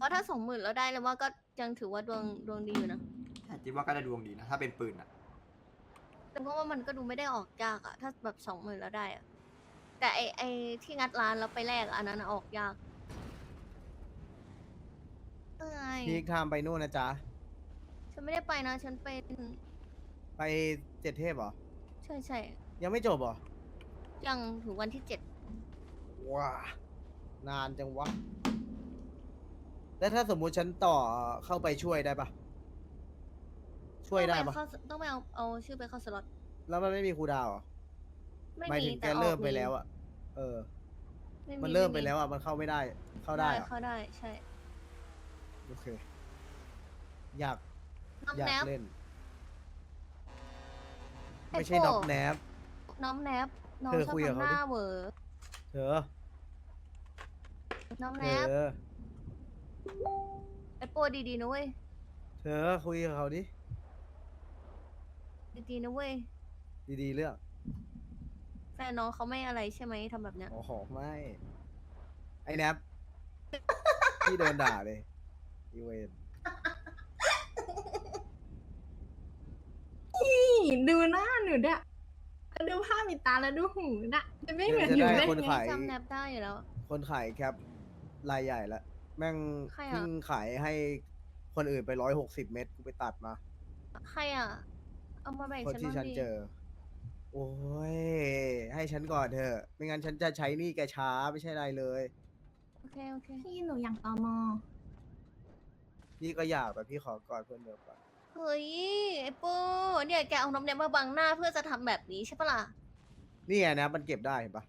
เพราะถ้าสองหมื่นแล้วได้แล้วว่าก็ยังถือว่าดวงดวงดีอยู่นะแต่จิบว่าก็ได้ดวงดีนะ ถ้าเป็นปืนอะ แต่เพราะว่ามันก็ดูไม่ได้ออกยากอะถ้าแบบสองหมื่นแล้วได้อะแต่ไอไอที่งัดร้านแล้วไปแลกอะอันนั้นอะออกยากเอ้ยพีคไทม์ไปนู่นนะจ๊ะ ฉันไม่ได้ไปนะ ฉันไปไปเจ็ดเทพเหรอ ใช่ใช่ยังไม่จบเหรอ ยังถึงวันที่เจ็ดว้านานจังวะ แล้วถ้าสมมุติฉันต่อเข้าไปช่วยได้ปะช่วยได้ปะต้องปเข้าต้องไปเอาเอาชื่อไปเข้าสล็อตแล้วมันไม่มีครูดาวเหรอไม่หมายมีถึงแกแต่ออกเริ่มไปแล้วอะเออ มันเริ่มไปแล้วอะมันเข้าไม่ได้ เข้าได้เหรอเข้าได้ใช่โอเค อยากน้องอยาแนกบ เล่น ไอ้ไม่ใช่โป้น็อกแนบ น้องแนบน้องเธอชอบคุยกับทำเขาหดิ น้าเหวอเธอน้องเธแนบอ ไอ้โป้ดีๆนะเว้ย เธอคุยกับเขาดิ ดีๆนะเว้ย ดีๆเรื่องแฟนน้องเขาไม่อะไรใช่ไหมทำแบบเนี้ย โอ้โหไม่ ไอ้แนบ พี่โดนด่าเลยอีเวนนี่ดูหน้าหนูดะแล้วดูผ้าปิดตาแล้วดูหูน่ะจะไม่เหมือนจะหนูได้ได้คนไงขายจำแนบได้อยู่แล้ว คนขายแคปรายใหญ่แล้ว แม่งใครอะเพิ่งขายให้คนอื่นไปร้อยหกสิบเมตรกูไปตัดมาใครอะ เอามาแบ่งคนฉันที่บ้างฉันดิเจอ โอ้ย ให้ฉันก่อนเถอะ ไม่งั้นฉันจะใช้หนี่แกช้าไม่ใช่ไรเลย โอเคโอเคพี่หนูอยากตอมอพี่ก็อยากแต่พี่ขอก่อนเพื่อนเดียวก่อนเฮ้ยไอ้โป้เนี่ยแกเอาน้ำแนบมาบังหน้าเพื่อจะทำแบบนี้ใช่ปะล่ะนี่ไงนะมันเก็บได้เห็นปะ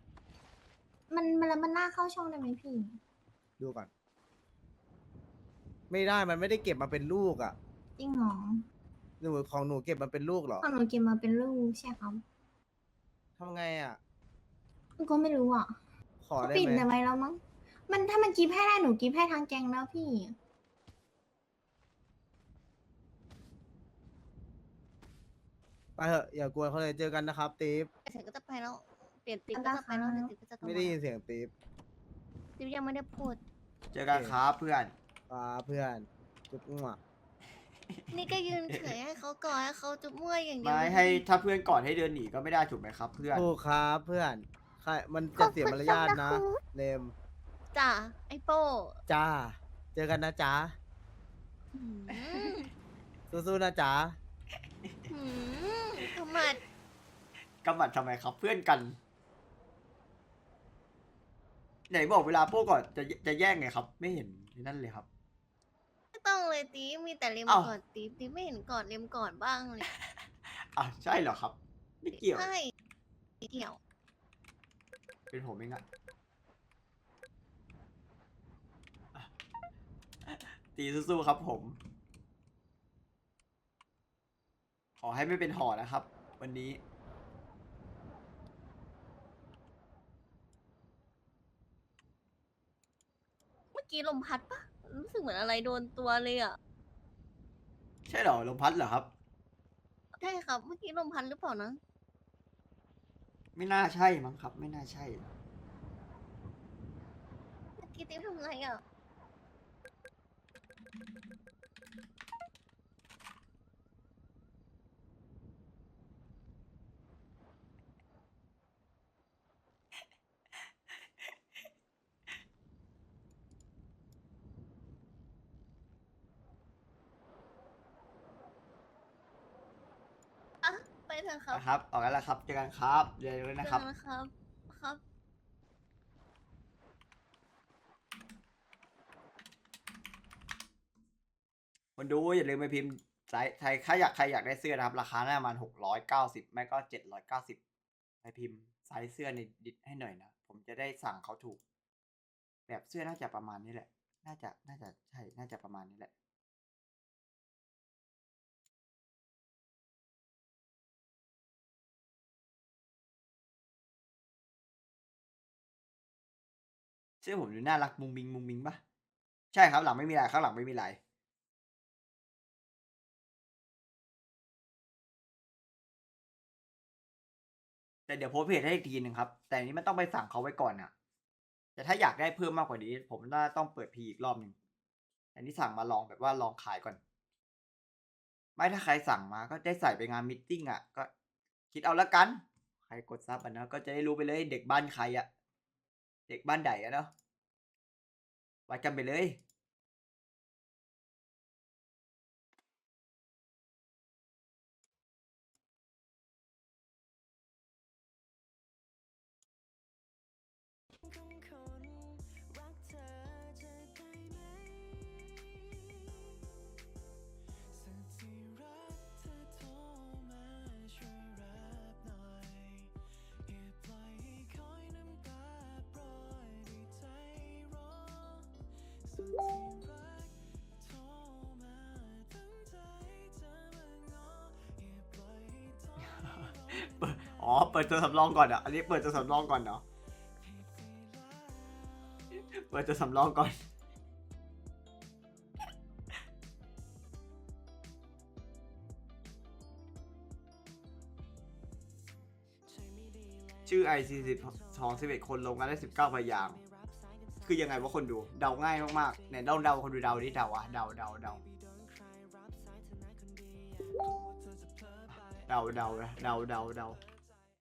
มันมันแล้วมันหน้าเข้าช่องได้ไหมพี่ ดูก่อน ไม่ได้มันไม่ได้เก็บมาเป็นลูกอะจริงเหรอหนูของหนูเก็บมาเป็นลูกเหรอของหนูเก็บมาเป็นลูกใช่ครับทำไงอะหนูก็ไม่รู้อะขอเขาได้ปิดไหมแต่ไว้แล้วมั้ง มันถ้ามันกิฟให้ได้หนูกิฟให้ทางแกงแล้วพี่ ไปเถอะอย่ากวนเขาเลยเจอกันนะครับตีฟฉันก็จะไปแล้ว เปลี่ยนติ๊กอันก็ดาจะไปแล้วครับเดี๋ยวติ๊กก็จะโทรไม่ได้ยินเสียงตีฟติ๊กยังไม่ได้พูด เจอกันครับเพื่อน ป้าเพื่อนจุ๊บมั่วนี่ก็ยืนเฉยให้เขาก่อนให้เขาจุบมั่วอย่างเดียวไม่ให้ถ้าเพื่อนก่อนให้เดินหนีก็ไม่ได้ถูกไหมครับ เพื่อนถูกครับเพื่อนใครมันจะเสียมารยาทนะเลมจ้ะไอ้โป้จ้า เจอกันนะจ๊ะหืมสู้ๆนะจ๊ะหืมทำไมกำหมัดทำไมครับ เพื่อนกัน ไหนบอกเวลาโป้ก่อนจะจะแย่งไงครับ ไม่เห็นนั่นเลยครับไม่ ต้องเลยตีมีแต่เล็มเอ้าก่อนตีตีไม่เห็นก่อนเล็มก่อนบ้างเลยอะใช่เหรอครับ ไม่เกี่ยว ใช่เกี่ยว เป็นผมเองอะอะตีสู้ๆครับผม ขอให้ไม่เป็นห่อนะครับ วันนี้ เมื่อกี้ลมพัดปะ รู้สึกเหมือนอะไรโดนตัวเลยอะใช่เหรอลมพัดเหรอครับ ใช่ครับ เมื่อกี้ลมพัดหรือเปล่านะ ไม่น่าใช่มั้งครับ ไม่น่าใช่ เมื่อกี้ติ๊ทำอะไรอะ เถอะครับนะครับออกกันแล้วครับเจอกันครับเดี๋ยวเลยนะครับ เจอกันะครับ ครับ คนดูอย่าลืมไปพิมพ์ไซส์ใครใครอยากใครอยากได้เสื้อนะครับ ราคาหน้าประมันหกร้อยเก้าสิบไม่ก็เจ็ดร้อยเก้าสิบไปพิมพ์ไซส์เสื้อในดิสให้หน่อยนะ ผมจะได้สั่งเขาถูก แบบเสื้อน่าจะประมาณนี้แหละ น่าจะน่าจะใช่ น่าจะประมาณนี้แหละ เสื้อผมดูน่ารักมุงมิงมุงมิงปะใช่ครับหลังไม่มีลายข้างหลังไม่มีลายแต่เดี๋ยวโพสเพจให้อีกทีหนึ่งครับ แต่อันนี้มันต้องไปสั่งเขาไว้ก่อนอะแต่ถ้าอยากได้เพิ่มมากกว่านี้ ผมน่าต้องเปิดพีอีกรอบหนึ่งอันนี้สั่งมาลองแบบว่าลองขายก่อน ไม่ถ้าใครสั่งมาก็ได้ใส่ไปงานมิทติ้งอะ ก็คิดเอาละกัน ใครกดซับอะนะก็จะได้รู้ไปเลยเด็กบ้านใครอะ เด็กบ้านใดอะเนาะวัดกันไปเลย อ๋อ เปิดตัวสำรองก่อนอะอันนี้เปิดตัวสำรองก่อนเนาะเปิดตัวสำรองก่อน ชื่อ IC 10ทอง11 คนลงกันได้ 19พยางค์คือยังไงว่าคนดู เดาง่ายมากๆเนี่ยเดาเดาคนดูเดาดิเดาอะเดาเดาเดาเดาเดาเดาเดาเดา